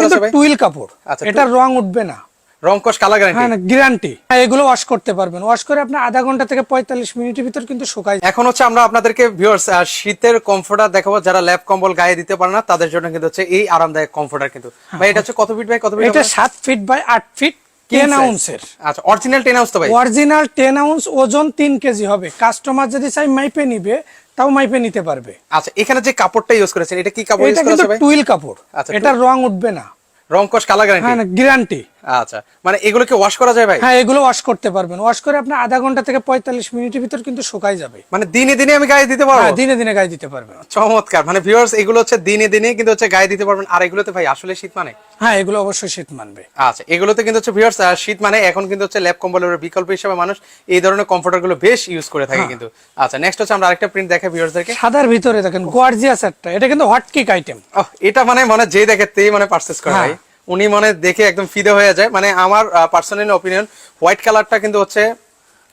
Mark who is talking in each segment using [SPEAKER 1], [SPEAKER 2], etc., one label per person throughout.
[SPEAKER 1] কিন্তু টুইল কাপড়।
[SPEAKER 2] আচ্ছা,
[SPEAKER 1] এটার রং উঠবে না।
[SPEAKER 2] রং কস কালার
[SPEAKER 1] হ্যাঁ
[SPEAKER 2] গ্যারান্টি
[SPEAKER 1] এগুলো ওয়াশ করতে পারবেন। ওয়াশ করে আপনি আধা ঘণ্টা থেকে পঁয়তাল্লিশ মিনিটের ভিতর কিন্তু শুকায়
[SPEAKER 2] এখন হচ্ছে আমরা আপনাদেরকে ভিউয়ার্স শীতের কমফোর্টার দেখাবো যারা ল্যাপ কম্বল গায়ে দিতে পারে না তাদের জন্য কিন্তু হচ্ছে এই আরামদায়ক কমফোর্টার কিন্তু। ভাই এটা হচ্ছে কত ফিট বাই কত ফিট
[SPEAKER 1] এটা সাত ফিট বাই আট ফিট আউন্সের
[SPEAKER 2] আচ্ছা অরিজিনাল টেন আউন্স তো ভাই।
[SPEAKER 1] অরিজিনাল আউন্স ওজন তিন কেজি হবে। কাস্টমার যদি চাই মাইপে নিবে তাও মাইপে নিতে পারবে।
[SPEAKER 2] আচ্ছা এখানে যে কাপড়টা ইউজ করেছেন এটা কি কাপড় ইউজ
[SPEAKER 1] এটা কিন্তু টুইল কাপড়। এটা রং উঠবে না।
[SPEAKER 2] রং
[SPEAKER 1] হ্যাঁ
[SPEAKER 2] গ্যারান্টি আচ্ছা মানে এগুলোকে ওয়াশ করা যায় ভাই?
[SPEAKER 1] হ্যাঁ এগুলো ওয়াশ করতে পারবেন। ওয়াশ করে আপনি আধা ঘণ্টা থেকে পঁয়তাল্লিশ মিনিটের ভিতর কিন্তু শুকাই যাবে।
[SPEAKER 2] মানে দিনে দিনে আমি গায়ে দিতে পারব?
[SPEAKER 1] হ্যাঁ দিনে দিনে গায়ে দিতে পারবেন।
[SPEAKER 2] চমৎকার। মানে ভিউয়ার্স এগুলো হচ্ছে দিনে দিনে কিন্তু হচ্ছে গায়ে দিতে পারবেন। আর এগুলোতে ভাই আসলে শীত মানে?
[SPEAKER 1] হ্যাঁ এগুলো অবশ্যই শীত মানবে।
[SPEAKER 2] আচ্ছা এগুলোতে কিন্তু হচ্ছে ভিউয়ার্স শীত মানে এখন কিন্তু হচ্ছে ল্যাব কম্বলের বিকল্প হিসেবে মানুষ এই ধরনের কমফোর্টারগুলো বেশ ইউজ করে থাকে কিন্তু। আচ্ছা নেক্সট হচ্ছে আমরা আরেকটা প্রিন্ট দেখাই ভিউয়ার্সদেরকে
[SPEAKER 1] সাদার ভিতরে দেখেন গর্জিয়াস একটা। এটা কিন্তু হট কিক আইটেম
[SPEAKER 2] এটা মানে মানে যে দেখে তেই মানে পারচেস করা
[SPEAKER 1] হ্যাঁ।
[SPEAKER 2] উনি মানে দেখে একদম ফিদে হয়ে যায়। মানে আমার পার্সোনাল অপিনিয়ন হোয়াইট কালারটা কিন্তু হচ্ছে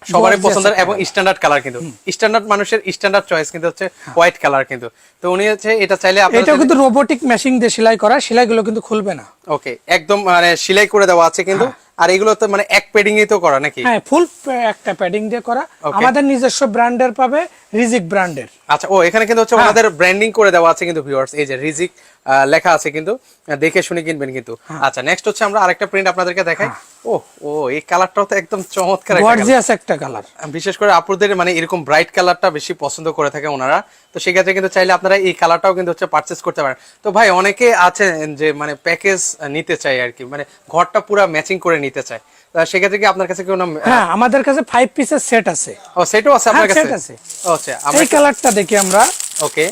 [SPEAKER 2] সবারই পছন্দের এবং স্ট্যান্ডার্ড কালার কিন্তু। স্ট্যান্ডার্ড মানুষের স্ট্যান্ডার্ড চয়েস কিন্তু হচ্ছে হোয়াইট কালার কিন্তু। তো উনি হচ্ছে এটা চাইলে এটা
[SPEAKER 1] কিন্তু রোবোটিক মেশিন দিয়ে সেলাই করা সেলাইগুলো কিন্তু খুলবে না।
[SPEAKER 2] ওকে একদম মানে সেলাই করে দেওয়া আছে কিন্তু। আর এগুলো তো মানে এক পেডিং তো করা নাকি?
[SPEAKER 1] হ্যাঁ ফুল একটা প্যাডিং দিয়ে করা। আমাদের নিজস্ব ব্র্যান্ডের পাবে রিজিক ব্র্যান্ডের।
[SPEAKER 2] আচ্ছা ও এখানে কিন্তু হচ্ছে ওনাদের ব্র্যান্ডিং করে দেওয়া আছে কিন্তু ভিউয়ার্স এই যে রিজিক লেখা আছে কিন্তু দেখে শুনে কিনবেন কিন্তু। আচ্ছা নেক্সট হচ্ছে আমরা আরেকটা প্রিন্ট আপনাদেরকে দেখাই। ও ও এই কালারটাও তো একদম চমৎকার একটা
[SPEAKER 1] গর্জিয়াস একটা কালার
[SPEAKER 2] বিশেষ করে আপুদের মানে এরকম ব্রাইট কালারটা বেশি পছন্দ করে থাকে ওনারা। তো সেক্ষেত্রে কিন্তু চাইলে আপনারা এই কালারটাও কিন্তু হচ্ছে পারচেস করতে পারেন। তো ভাই অনেকে আছেন যে মানে প্যাকেজ নিতে চাই আর কি। মানে ঘরটা পুরো ম্যাচিং করে নিতে চায়। তা সেক্ষেত্রে কি আপনার কাছে কোনো
[SPEAKER 1] হ্যাঁ আমাদের কাছে ফাইভ পিসের সেট আছে।
[SPEAKER 2] ও সেটাও আছে আপনার
[SPEAKER 1] হ্যাঁ,
[SPEAKER 2] কাছে?
[SPEAKER 1] set আছে।
[SPEAKER 2] আচ্ছা
[SPEAKER 1] এই কালারটা দেখি আমরা।
[SPEAKER 2] ওকে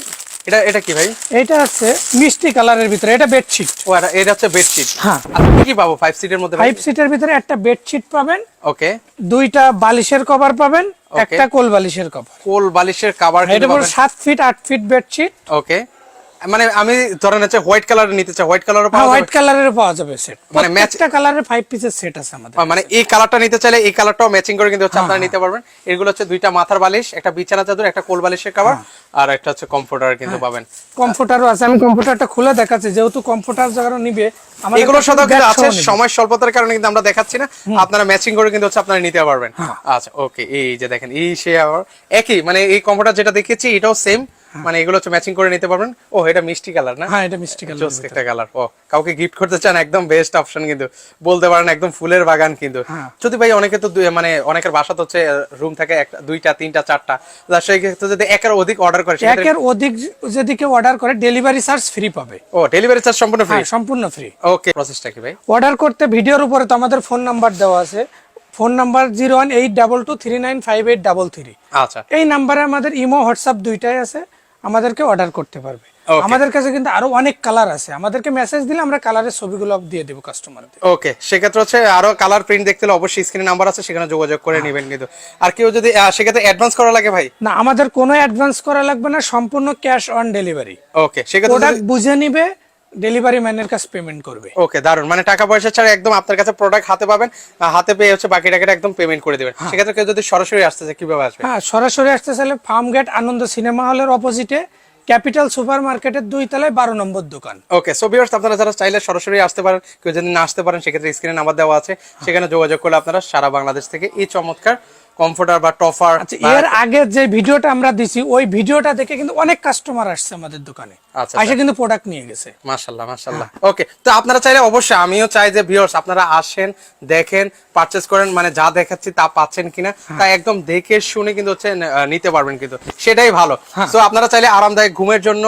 [SPEAKER 2] এটা এটা কি ভাই?
[SPEAKER 1] এটা আছে মিষ্টি কালারের ভিতরে এটা বেডশিট
[SPEAKER 2] ও এটা- এটা হচ্ছে বেডশিট
[SPEAKER 1] হ্যাঁ।
[SPEAKER 2] আচ্ছা কি কি পাবো ফাইভ সিটের মধ্যে
[SPEAKER 1] ফাইভ সিটের ভিতরে একটা বেডশিট পাবেন।
[SPEAKER 2] ওকে।
[SPEAKER 1] দুইটা বালিশের কভার পাবেন একটা কোল বালিশের কভার
[SPEAKER 2] কোল বালিশের কভার
[SPEAKER 1] এটা পুরো সাত ফিট আট ফিট বেডশিট
[SPEAKER 2] ওকে। মানে আমি ধরেন হচ্ছে হোয়াইট কালার নিতে চাই হোয়াইট কালারও
[SPEAKER 1] হ্যাঁ
[SPEAKER 2] পাওয়া
[SPEAKER 1] হোয়াইট কালারের পাওয়া যাবে সেট
[SPEAKER 2] মানে
[SPEAKER 1] ম্যাচটা কালারের ফাইভ পিসের সেট আছে আমাদের
[SPEAKER 2] মানে এই কালারটা নিতে চাইলে এই কালারটাও ম্যাচিং করে কিন্তু হচ্ছে
[SPEAKER 1] হ্যাঁ,
[SPEAKER 2] আপনারা নিতে পারবেন। এগুলো হচ্ছে দুইটা মাথার বালিশ একটা বিছানা চাদর একটা কোল বালিশের কাভার আর একটা হচ্ছে কমফোর্টার
[SPEAKER 1] হ্যাঁ।
[SPEAKER 2] কিন্তু পাবেন।
[SPEAKER 1] কমফোর্টারও আছে আমি কমফোর্টারটা খুলে দেখাচ্ছি যেহেতু কমফোর্টার যারা নিবে
[SPEAKER 2] এগুলোর
[SPEAKER 1] কাছে
[SPEAKER 2] কিন্তু আছে সময় স্বল্পতার কারণে কিন্তু আমরা দেখাচ্ছি না। আপনারা ম্যাচিং করে কিন্তু হচ্ছে আপনারা নিতে পারবেন।
[SPEAKER 1] হ্যাঁ।
[SPEAKER 2] আচ্ছা ওকে এই যে দেখেন এই সে আবার একই মানে এই কমফোর্টার যেটা দেখেছি এটাও সেম মানে এগুলো হচ্ছে ম্যাচিং করে নিতে পারবেন। ও এটা মিষ্টি কালার না?
[SPEAKER 1] হ্যাঁ এটা মিষ্টি কালার
[SPEAKER 2] জোস একটা কালার ও কাউকে গিফট করতে চান একদম বেস্ট অপশন কিন্তু। বলতে পারেন একদম ফুলের বাগান কিন্তু।
[SPEAKER 1] হ্যাঁ।
[SPEAKER 2] যদি ভাই অনেকে তো মানে অনেকের বাসা তো হচ্ছে রুম থাকে একটা দুইটা তিনটা চারটা। সেই ক্ষেত্রে যদি একের অধিক অর্ডার করে
[SPEAKER 1] একের অধিক যদি কেউ অর্ডার করে ডেলিভারি চার্জ ফ্রি পাবে।
[SPEAKER 2] ও ডেলিভারি চার্জ সম্পূর্ণ ফ্রি
[SPEAKER 1] হ্যাঁ সম্পূর্ণ ফ্রি
[SPEAKER 2] ওকে প্রসেসটা কি ভাই?
[SPEAKER 1] অর্ডার করতে ভিডিওর উপরে তো আমাদের ফোন নাম্বার দেওয়া আছে। Phone number zero one eight double two three nine five eight double three
[SPEAKER 2] আচ্ছা।
[SPEAKER 1] এই নাম্বারে আমাদের ইমো হোয়াটসঅ্যাপ দুইটাই আছে। আমাদেরকে অর্ডার করতে পারবে। আমাদের কাছে কিন্তু আরও অনেক কালার আছে। আমাদেরকে মেসেজ দিলে আমরা কালারের ছবিগুলো দিয়ে দেবো কাস্টমারদের
[SPEAKER 2] ওকে সেক্ষেত্রে হচ্ছে আরও কালার প্রিন্ট দেখতে হলে অবশ্যই স্ক্রিনে নাম্বার আছে সেখানে যোগাযোগ করে নেবেন কিন্তু। আর কেউ যদি সেক্ষেত্রে অ্যাডভান্স করা লাগে ভাই?
[SPEAKER 1] না আমাদের কোনো অ্যাডভান্স করা লাগবে না সম্পূর্ণ ক্যাশ অন ডেলিভারি
[SPEAKER 2] ওকে সেক্ষেত্রে
[SPEAKER 1] প্রোডাক্ট বুঝে নিবে ডেলিভারি ম্যানের কাছে পেমেন্ট করবে।
[SPEAKER 2] ওকে দারুণ মানে টাকা পয়সা ছাড়া একদম আপনার কাছে প্রোডাক্ট হাতে পাবেন হাতে পেয়ে হচ্ছে বাকি টাকাটা একদম পেমেন্ট করে দেবেন। সেক্ষেত্রে কেউ যদি সরাসরি আসতে চায় কীভাবে আসবে?
[SPEAKER 1] হ্যাঁ সরাসরি আসতে চাইলে ফার্ম গেট আনন্দ সিনেমা হলের অপোজিটে ক্যাপিটাল সুপার মার্কেটের দুই তলায় বারো নম্বর দোকান।
[SPEAKER 2] ওকে সো ভিউয়ার্স আপনারা যারা চাইলে সরাসরি আসতে পারেন কেউ যদি না আসতে পারেন সেক্ষেত্রে স্ক্রিনে নাম্বার দেওয়া আছে। সেখানে যোগাযোগ করলে আপনারা সারা বাংলাদেশ থেকে এই চমৎকার কমফোর্টার বা টফার
[SPEAKER 1] আচ্ছা এর আগে যে ভিডিওটা আমরা দিছি ওই ভিডিওটা দেখে কিন্তু অনেক কাস্টমার আসছে আমাদের দোকানে।
[SPEAKER 2] আচ্ছা,
[SPEAKER 1] এসে কিন্তু প্রোডাক্ট নিয়ে গেছে।
[SPEAKER 2] মাশাল্লাহ মাশাল্লাহ ওকে তো আপনারা চাইলে অবশ্যই আমিও চাই যে ভিউয়ার্স আপনারা আসেন দেখেন পারচেজ করেন মানে যা দেখাচ্ছি তা পাচ্ছেন কিনা তা একদম দেখে শুনে কিন্তু হচ্ছে নিতে পারবেন কিন্তু। সেটাই ভালো। তো আপনারা চাইলে আরামদায়ক ঘুমের জন্য